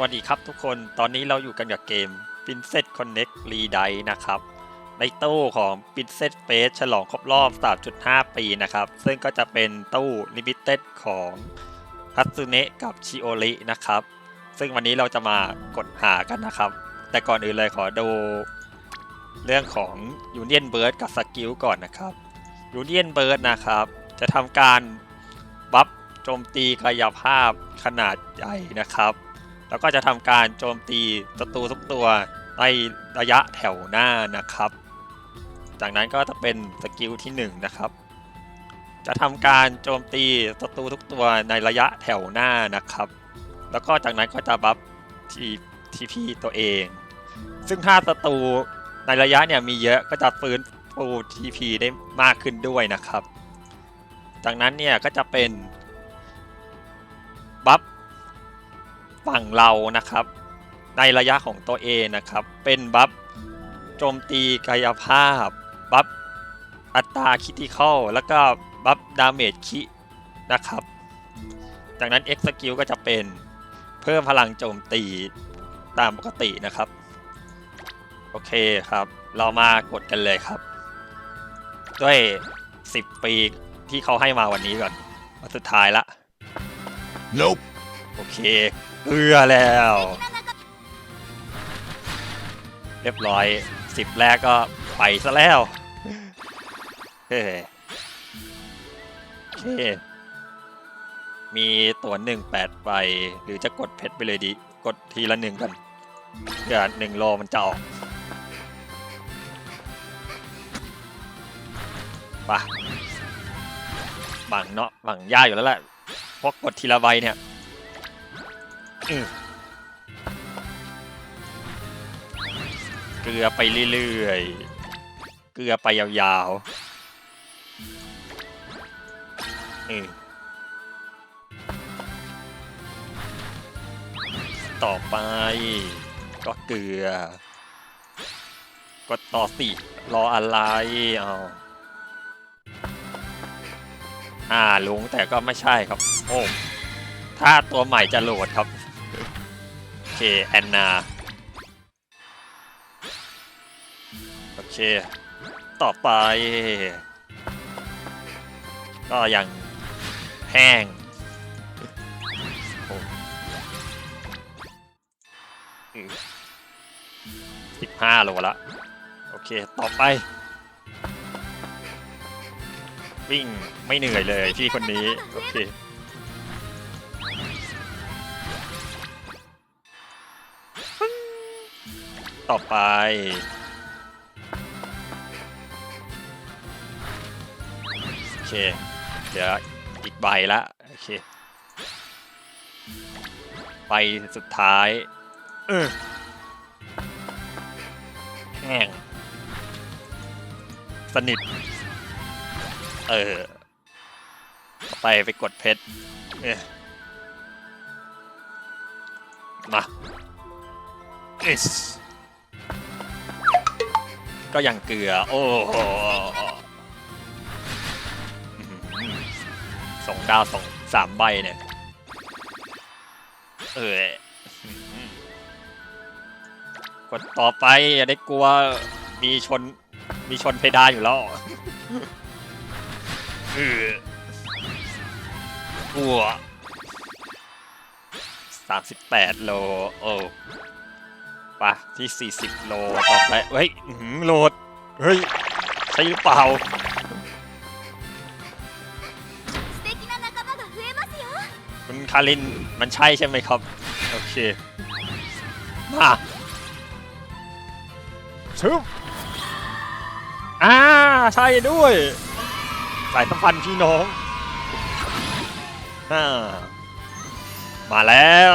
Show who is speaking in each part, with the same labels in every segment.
Speaker 1: สวัสดีครับทุกคน ตอนนี้เราอยู่กันกับเกม Princess Connect r e d i นะครับ ในตู้ของ Princess Face ฉลองครบรอบ 3.5 ปีนะครับ ซึ่งก็จะเป็นตู้ Limited ของฮัต s ุเนะกับชิโอรินะครับ ซึ่งวันนี้เราจะมากดหากันนะครับ แต่ก่อนอื่นเลยขอดูเรื่องของ Union Bird กับสกิลก่อนนะครับ Union Bird นะครับ จะทำการบัฟโจมตีกายภาพขนาดใหญ่นะครับ แล้วก็จะทำการโจมตีศัตรูทุกตัวในระยะแถวหน้านะครับ จากนั้นก็จะเป็นสกิลที่1นะครับ จะทำการโจมตีศัตรูทุกตัวในระยะแถวหน้านะครับ แล้วก็จากนั้นก็จะบัฟทีทีพีตัวเอง ซึ่งถ้าศัตรูในระยะเนี่ยมีเยอะก็จะฟื้นฟูทีพีได้มากขึ้นด้วยนะครับ จากนั้นเนี่ยก็จะเป็นบัฟ ฝั่งเรานะครับ ในระยะของตัวเองนะครับ เป็นบัฟโจมตีกายภาพ บัฟอัตราคิติคอลแล้วก็บัฟดาเมจคินะครับ จากนั้น X skill ก็จะเป็นเพิ่มพลังโจมตีตามปกตินะครับ โอเคครับ เรามากดกันเลยครับ ด้วย 10 ปีที่เขาให้มาวันนี้ก่อนวันสุดท้ายละ
Speaker 2: Nope.
Speaker 1: โอเค เกลือแล้ว เรียบร้อยสิบแรกก็ไปซะแล้วเฮ้ยโอเคมีตัวหนึ่งแปดใบหรือจะกดเพชรไปเลยดี กดทีละหนึ่งกันเพื่อหนึ่งโลมันจะออกปะบังเนาะบังยากอยู่แล้วแหละเพราะกดทีละใบเนี่ย เกลือไปเรื่อยๆ เกลือไปยาวๆอืมต่อไป ก็เกลือกดต่อสิรออะไรเอาอ่าลุงแต่ก็ไม่ใช่ครับ โอ้ถ้าตัวใหม่จะโหลดครับ เค แอนนา โอเค ต่อไป ก็ยังแห้งสิบห้าโลละ โอเค ต่อไป วิ่งไม่เหนื่อยเลยที่คนนี้ โอเค ต่อไป โอเค เดี๋ยวอีกใบละ โอเค ใบสุดท้าย เออแห้งสนิท เออ ต่อไปไปกดเพชรเออมา Yes ก็ยังเกลือ โอ้โหสองดาวสองสามใบเนี่ย เอออื้อหือกดต่อไปอย่าได้กลัวมีชนมีชนเพดานอยู่แล้วเออกลัวสามสิบแปดโล โอ้ ปะที่ 40 โลต่อไปเฮ้ยโหลด เฮ้ย ใช่หรือเปล่าคุณคารินมันใช่ใช่ไหมครับ โอเค มาชุบอ่า ใช่ด้วย สายสัมพันธ์พี่น้องอ่ามาแล้ว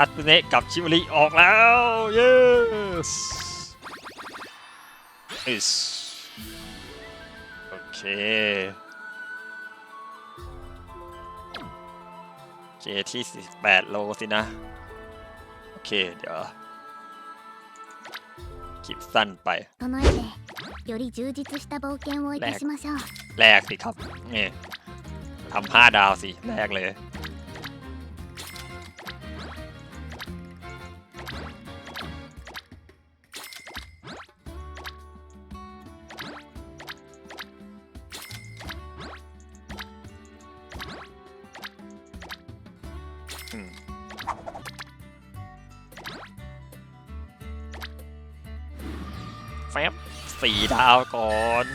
Speaker 1: อัตเนะกับชิมาริออกแล้ว เยสอิสโอเคเจที่ 48 โลสินะ โอเค เดี๋ยวคลิปสั้นไป
Speaker 3: แลก
Speaker 1: แลกสิครับเนี่ยทำ5ดาวสิ แลกเลย แฟบสี่ดาวก่อน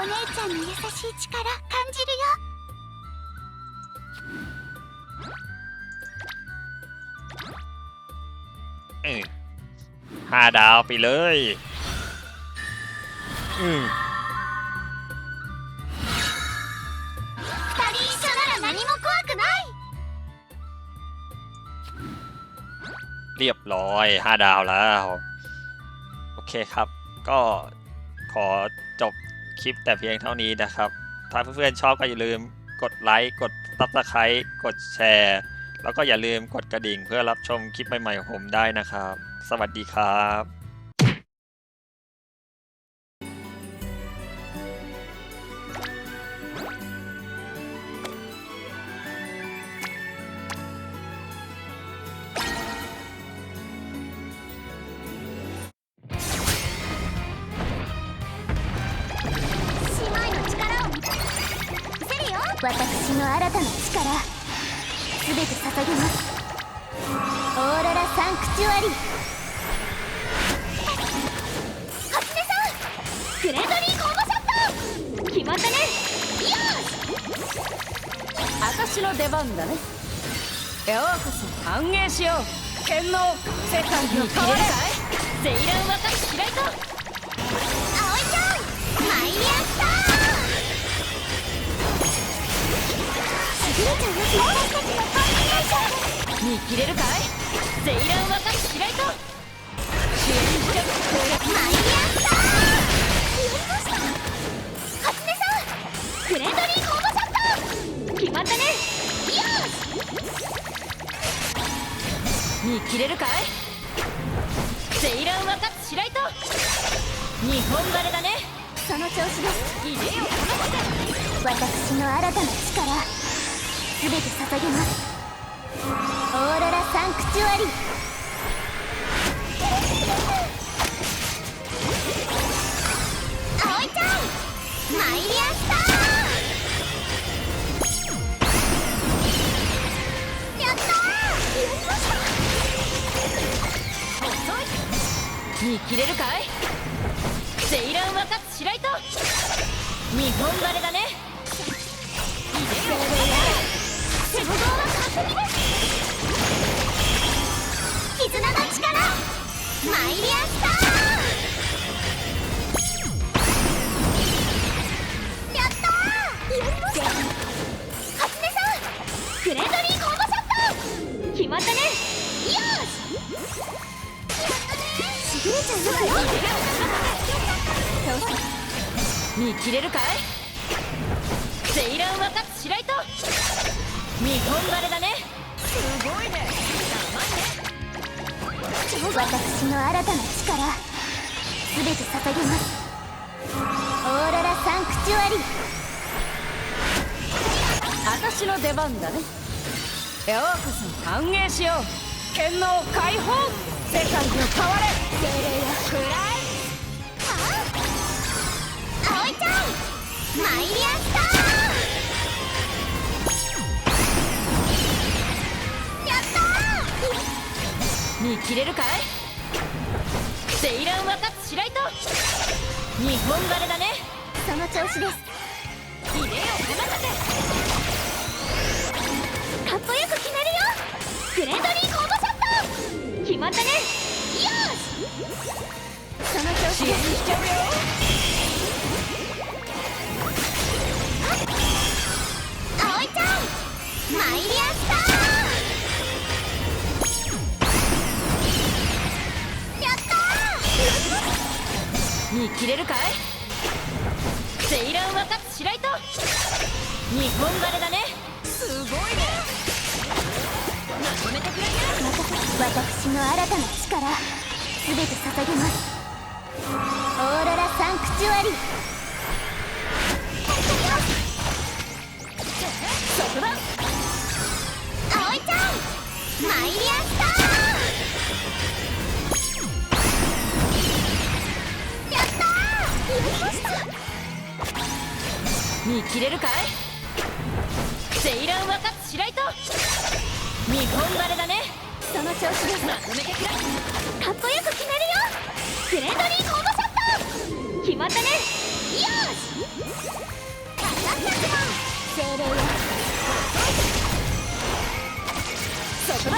Speaker 3: お姉ちゃんの優しい力感じるよ
Speaker 1: เออห้าดาวไปเลย อืม รียบร้อยห้าดาวแล้ว โอเคครับ ก็ขอจบคลิปแต่เพียงเท่านี้นะครับ ถ้าเพื่อนๆชอบก็อย่าลืมกดไลค์กดซับสไครต์กดแชร์ แล้วก็อย่าลืมกดกระดิ่งเพื่อรับชมคลิปใหม่ๆของผมได้นะครับ สวัสดีครับ
Speaker 3: 私の新たな力。すべて捧げます。オーロラサンクチュアリ。初音さんフレンドリーコンボショット。決まったね。よ
Speaker 4: 私の出番だね。ようこそ歓迎しよう。剣能世界の変われ。セイラン若い白糸
Speaker 3: しぐれちゃんは私たちのパーティーション
Speaker 4: 見切れるかいセイラン若い白糸支援しちゃ
Speaker 3: マイリアスターやりました初音さんフレンドリーコンボショット決まったねよし
Speaker 4: 見切れるかいセイラン若い白糸日本晴れだね
Speaker 3: その調子です
Speaker 4: いでよこの
Speaker 3: 私の新たな力。すべて捧げます。オーロラサンクチュアリ。葵ちゃんマイリアスター。やったー。やりました
Speaker 4: 細い。見切れるかい？セイラン若い白糸。日本晴れだね。
Speaker 3: 絆の力マイリアスターやったー。やりました初音さんフレンドリーコンボショット決まったねよしやったねしぐれちゃんよよ
Speaker 4: 見切れるかいセイラン若い白糸日本晴れだね。すごいね。
Speaker 3: 私の新たな力。すべて捧げます。オーロラサンクチュアリ。
Speaker 4: 私の出番だね。ようこそ歓迎しよう。剣能解放。世界の変われ。精霊よ暗い。
Speaker 3: 葵ちゃん！マイリアスター
Speaker 4: 見切れるかい？セイラン若い白糸。日本晴れだね。
Speaker 3: ーその調子です。
Speaker 4: いでよこまて。
Speaker 3: かっこよく決めるよ。フレンドリーコンボショット。決まったね。よし。その調子です
Speaker 4: に切れるかい？セイランはつ白糸。日本だね。すごいね。まとめてくれな
Speaker 3: 私の新たな力。て捧げます。オーロラサンクチュアリ。
Speaker 4: ー
Speaker 3: 葵ちゃん。マイリアス
Speaker 4: 見切れるかい？セイラン若津白糸日本バレだね。
Speaker 3: その調子です
Speaker 4: まとめてくれ。
Speaker 3: かっこよく決めるよ。フレンドリーコードショット決まったね。よし。私たちも。精霊よ
Speaker 4: そこだ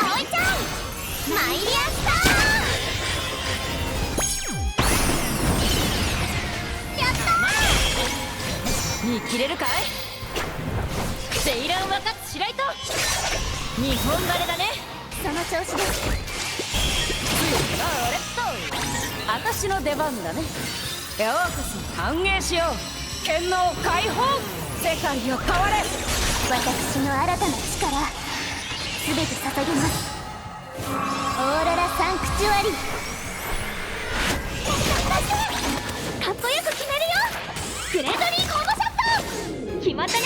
Speaker 3: 葵ちゃん。マイリアスター。った
Speaker 4: 見切れるかい？セイラン若津白糸。日本バレだね。
Speaker 3: その調子で。す
Speaker 4: あれ？っと私の出番だね。ようこそ歓迎しよう。剣能解放。世界を変われ。
Speaker 3: 私の新たな力。すべて捧げます。オーロラサンクチュアリ。かっこよく決めるよ。フレンドリーコードショット決まったね。よ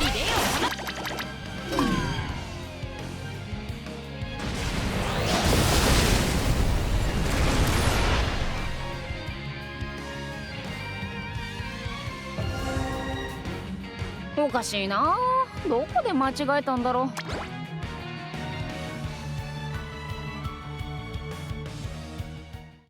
Speaker 4: リレーを放っおかしいな。どこで間違えたんだろう。